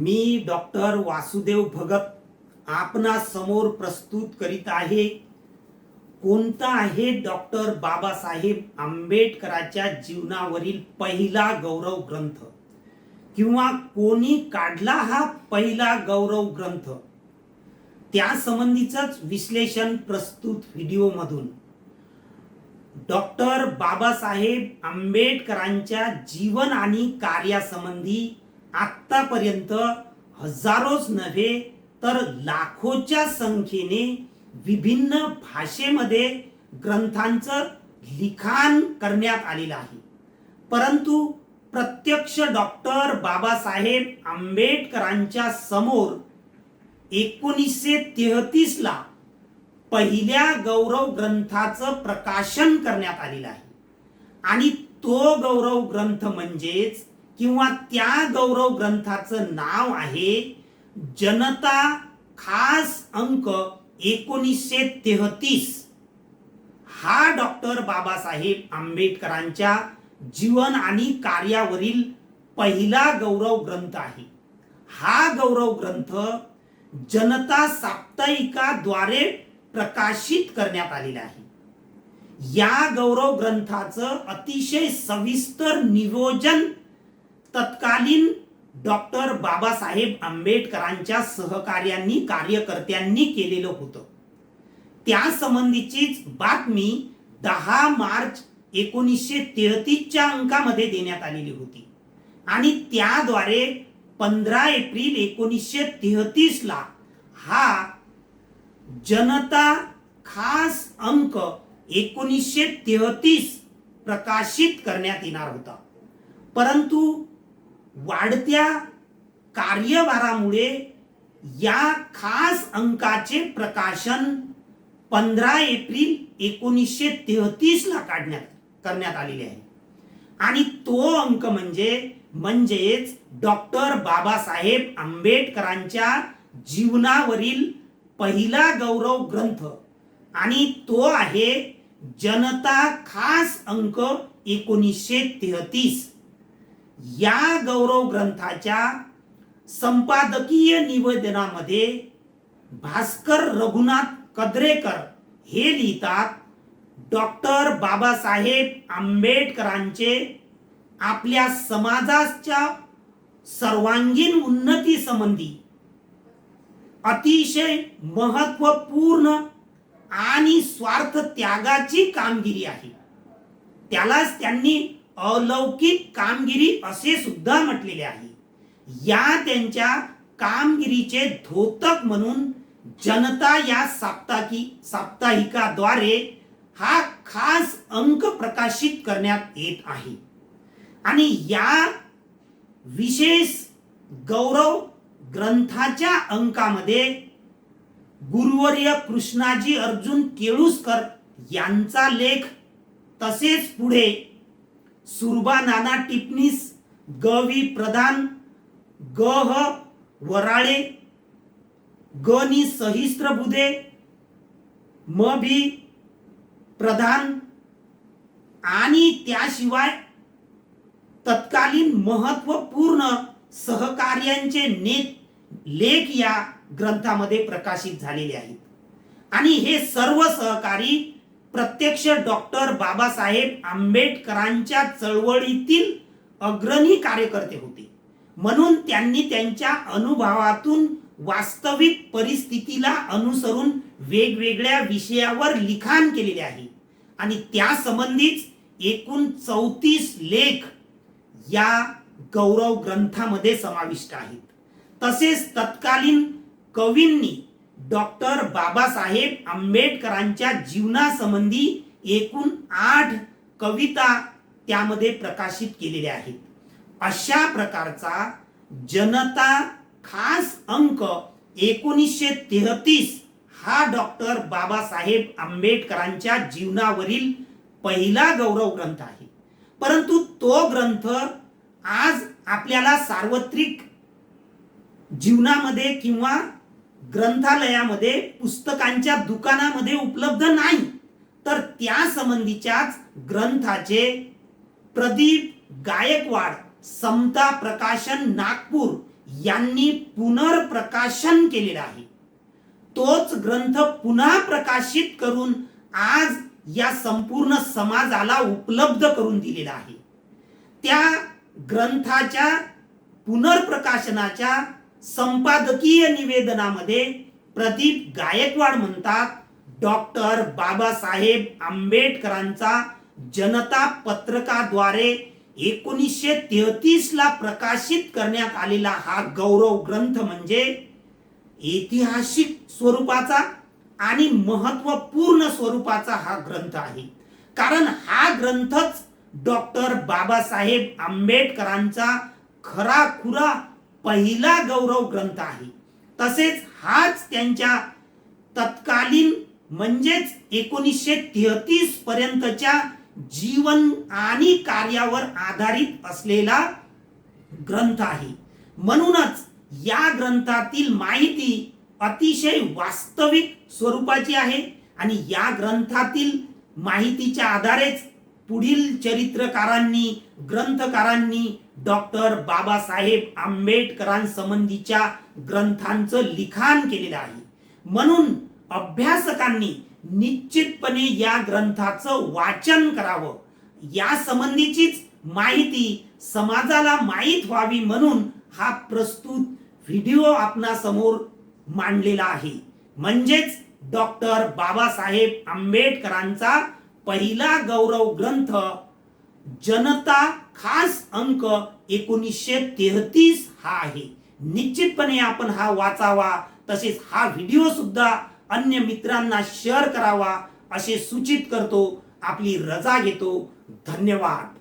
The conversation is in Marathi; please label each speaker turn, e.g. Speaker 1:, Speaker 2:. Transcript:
Speaker 1: मी डॉक्टर वासुदेव भगत आपणा समोर प्रस्तुत करीत आहे. कोणता आहे डॉक्टर बाबासाहेब आंबेडकरांच्या जीवनावरील पहिला गौरव ग्रंथ? किंवा कोणी काढला हा पहिला गौरव ग्रंथ? त्या संबंधीच विश्लेषण प्रस्तुत व्हिडिओमधून. डॉक्टर बाबासाहेब आंबेडकरांच्या जीवन आणि कार्यासंबंधी आत्तापर्यंत हजारोच नव्हे तर लाखोच्या संख्येने विभिन्न भाषेमध्ये ग्रंथांचं लिखाण करण्यात आलेलं आहे. परंतु प्रत्यक्ष डॉक्टर बाबासाहेब आंबेडकरांच्या समोर एकोणीसशे तेहतीसला पहिल्या गौरव ग्रंथाचं प्रकाशन करण्यात आलेलं आहे. आणि तो गौरव ग्रंथ म्हणजेच किंवा त्या गौरव ग्रंथाचं नाव आहे जनता खास अंक एकोणीसशे तेहतीस. हा डॉक्टर बाबासाहेब आंबेडकरांच्या जीवन आणि कार्यावरील पहिला गौरव ग्रंथ आहे. हा गौरव ग्रंथ जनता साप्ताहिकाद्वारे प्रकाशित करण्यात आलेला आहे. या गौरव ग्रंथाचं अतिशय सविस्तर नियोजन तत्कालीन डॉक्टर बाबासाहेब आंबेडकरांच्या सहकार्यांनी कार्यकर्त्यांनी केलेलं होतं. त्यासंबंधीचीच बातमी दहा मार्च एकोणीसशे तेहतीसच्या अंकामध्ये देण्यात आलेली होती. आणि त्याद्वारे पंधरा एप्रिल एकोणीसशे तेहतीसला हा जनता खास अंक एकोणीसशे तेहतीस प्रकाशित करण्यात येणार होता. परंतु वाढत्या कार्यभारामुळे या खास अंकाचे प्रकाशन पंधरा एप्रिल एकोणीसशे तेहतीसला काढण्यात करण्यात आलेले आहे. आणि तो अंक म्हणजे म्हणजेच डॉक्टर बाबासाहेब आंबेडकरांच्या जीवनावरील पहिला गौरव ग्रंथ. आणि तो आहे जनता खास अंक एकोणीसशे तेहतीस. या गौरव ग्रंथाच्या संपादकीय निवेदनामध्ये भास्कर रघुनाथ कद्रेकर हे लिहितात. डॉक्टर बाबासाहेब आंबेडकरांचे आपल्या समाजाच्या सर्वांगीण उन्नती संबंधी अतिशय महत्त्वपूर्ण आणि स्वार्थ त्यागाची कामगिरी आहे. त्यालाच त्यांनी अलौकिक कामगिरी असे सुद्धा म्हटलेले आहे. या त्यांच्या कामगिरीचे धोतक म्हणून जनता या साप्ताहिकी साप्ताहिकाद्वारे हा खास अंक प्रकाशित करण्यात येत आहे. आणि या विशेष गौरव ग्रंथाच्या अंकामध्ये गुरुवर्य कृष्णाजी अर्जुन केळुसकर यांचा लेख तसेच पुढे सुरबा नाना टिपणीस ग वि प्रधान ग ह वराळे ग नि सहिस्त्रबुधे म भी प्रधान आणि त्याशिवाय तत्कालीन महत्त्वपूर्ण सहकार्यांचे नेत लेख या ग्रंथामध्ये प्रकाशित झालेले आहेत. आणि हे सर्व सहकारी प्रत्यक्ष डॉक्टर बाबासाहेब आंबेडकरांच्या चळवळीतील अग्रणी कार्यकर्ते होते. म्हणून त्यांनी त्यांच्या अनुभवातून वास्तविक परिस्थितीला अनुसरून वेगवेगळ्या विषयावर लिखाण केलेले आहे. आणि त्या संबंधीच एकूण चौतीस लेख या गौरव ग्रंथामध्ये समाविष्ट आहेत. तसेच तत्कालीन कवींनी डॉक्टर बाबासाहेब आंबेडकरांच्या जीवनासंबंधी एकूण आठ कविता त्यामध्ये प्रकाशित केलेल्या आहेत. अशा प्रकारचा जनता खास अंक एकोणीसशे तेहतीस हा डॉक्टर बाबासाहेब आंबेडकरांच्या जीवनावरील पहिला गौरव ग्रंथ आहे. परंतु तो ग्रंथ आज आपल्याला सार्वत्रिक जीवनामध्ये किंवा ग्रंथालयामध्ये पुस्तकांच्या दुकानामध्ये उपलब्ध नाही. तर त्या संबंधीच्याच ग्रंथाचे प्रदीप गायकवाड समता प्रकाशन नागपूर यांनी पुनर्प्रकाशन केलेला आहे. तोच ग्रंथ पुन्हा प्रकाशित करून आज या संपूर्ण समाजाला उपलब्ध करून दिलेला आहे. त्या ग्रंथाच्या पुनर्प्रकाशनाच्या संपादकीय निवेदनामध्ये प्रदीप गायकवाड म्हणतात डॉक्टर बाबासाहेब आंबेडकरांचा जनता पत्रकाद्वारे एकोणीसशे तेहतीस ला प्रकाशित करण्यात आलेला हा गौरव ग्रंथ म्हणजे ऐतिहासिक स्वरूपाचा आणि महत्त्वपूर्ण स्वरूपाचा हा ग्रंथ आहे. कारण हा ग्रंथच डॉक्टर बाबासाहेब आंबेडकरांचा खरा खुरा पहिला गौरव ग्रंथ आहे. तसेच हाच त्यांच्या तत्कालीन म्हणजेच एकोणीसशे तेहतीस पर्यंतच्या जीवन आणि कार्यावर आधारित असलेला ग्रंथ आहे. म्हणूनच या ग्रंथातील माहिती अतिशय वास्तविक स्वरूपाची आहे आणि या ग्रंथातील माहितीच्या आधारेच पुढील चरित्रकारांनी ग्रंथकारांनी डॉक्टर बाबासाहेब आंबेडकरांसंबंधीच्या ग्रंथांचं लिखाण केलेलं आहे. म्हणून अभ्यासकांनी निश्चितपणे या ग्रंथाचं वाचन करावं. या संबंधीचीच माहिती समाजाला माहीत व्हावी म्हणून हा प्रस्तुत व्हिडिओ आपणासमोर मांडलेला आहे. म्हणजेच डॉक्टर बाबासाहेब आंबेडकरांचा पहिला गौरव ग्रंथ जनता खास अंक एकोणीसशे तेहतीस हा आहे. निश्चितपणे आपण हा वाचावा तसेच हा व्हिडिओ सुद्धा अन्य मित्रांना शेअर करावा असे सूचित करतो. आपली रजा घेतो. धन्यवाद.